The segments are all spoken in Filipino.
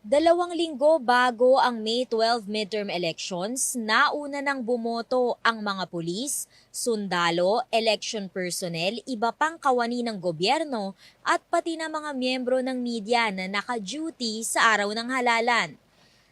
Dalawang linggo bago ang May 12 midterm elections, nauna nang bumoto ang mga pulis, sundalo, election personnel, iba pang kawani ng gobyerno at pati na mga miyembro ng media na naka-duty sa araw ng halalan.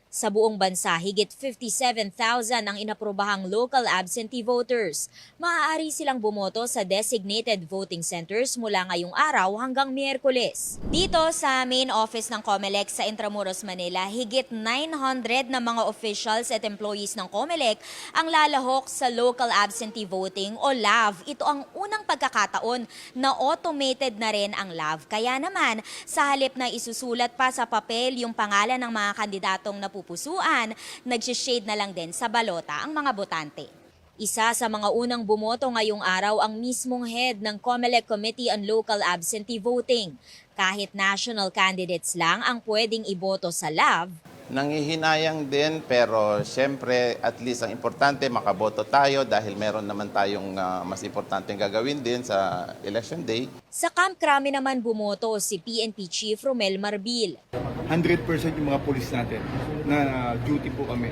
Sa buong bansa, higit 57,000 ang inaprobahang local absentee voters. Maaari silang bumoto sa designated voting centers mula ngayong araw hanggang Miyerkules. Dito sa main office ng COMELEC sa Intramuros, Manila, higit 900 na mga officials at employees ng COMELEC ang lalahok sa local absentee voting o LAV. Ito ang unang pagkakataon na automated na rin ang LAV. Kaya naman, sa halip na isusulat pa sa papel yung pangalan ng mga kandidatong napupusuan, nagsishade na lang din sa balota ang mga botante. Isa sa mga unang bumoto ngayong araw ang mismong head ng COMELEC Committee on Local Absentee Voting. Kahit national candidates lang ang pwedeng iboto sa LAV, Nangihinayang din pero siyempre at least ang importante makaboto tayo dahil meron naman tayong ah, mas importanteng gagawin din sa election day. sa Camp Crame naman bumoto si PNP Chief Romel Marbil. 100% yung mga pulis natin na duty po kami.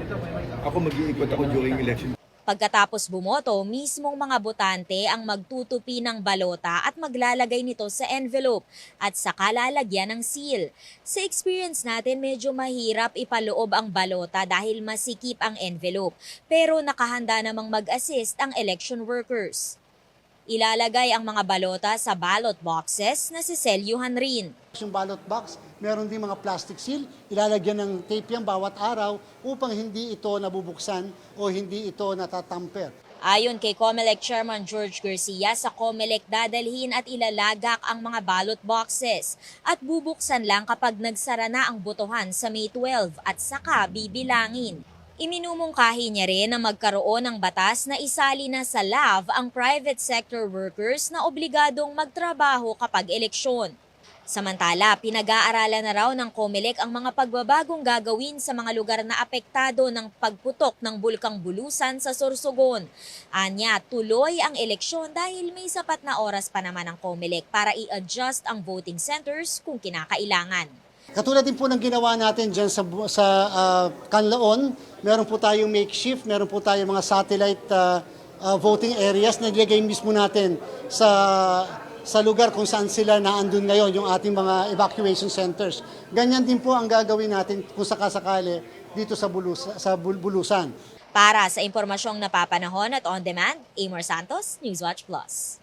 Ako mag-iikot ako during election Pagkatapos bumoto, mismong mga botante ang magtutupi ng balota at maglalagay nito sa envelope at saka lalagyan ng seal. Sa experience natin, medyo mahirap ipaloob ang balota dahil masikip ang envelope, pero nakahanda namang mag-assist ang election workers. Ilalagay ang mga balota sa ballot boxes na siselyuhan rin. Yung ballot box, meron din mga plastic seal, ilalagyan ng tape yan bawat araw upang hindi ito nabubuksan o hindi ito natatamper. Ayon kay COMELEC Chairman George Garcia, sa COMELEC dadalhin at ilalagak ang mga ballot boxes at bubuksan lang kapag nagsara na ang botohan sa May 12 at saka bibilangin. Iminumungkahi niya rin na magkaroon ng batas na isali na sa LAV ang private sector workers na obligadong magtrabaho kapag eleksyon. Samantala, pinag-aaralan na raw ng COMELEC ang mga pagbabagong gagawin sa mga lugar na apektado ng pagputok ng bulkang bulusan sa Sorsogon. Anya, tuloy ang eleksyon dahil may sapat na oras pa naman ang COMELEC para i-adjust ang voting centers kung kinakailangan. Katulad din po ng ginawa natin dyan sa, sa ah, Canlaon, meron po tayong makeshift, meron po tayong mga satellite ah, ah, voting areas na nilagay mismo natin sa sa lugar kung saan sila naandun ngayon, yung ating mga evacuation centers. Ganyan din po ang gagawin natin kung sakasakali dito sa, bulus, sa Bul- Bulusan. Para sa impormasyong napapanahon at on-demand, Amor Santos, Newswatch Plus.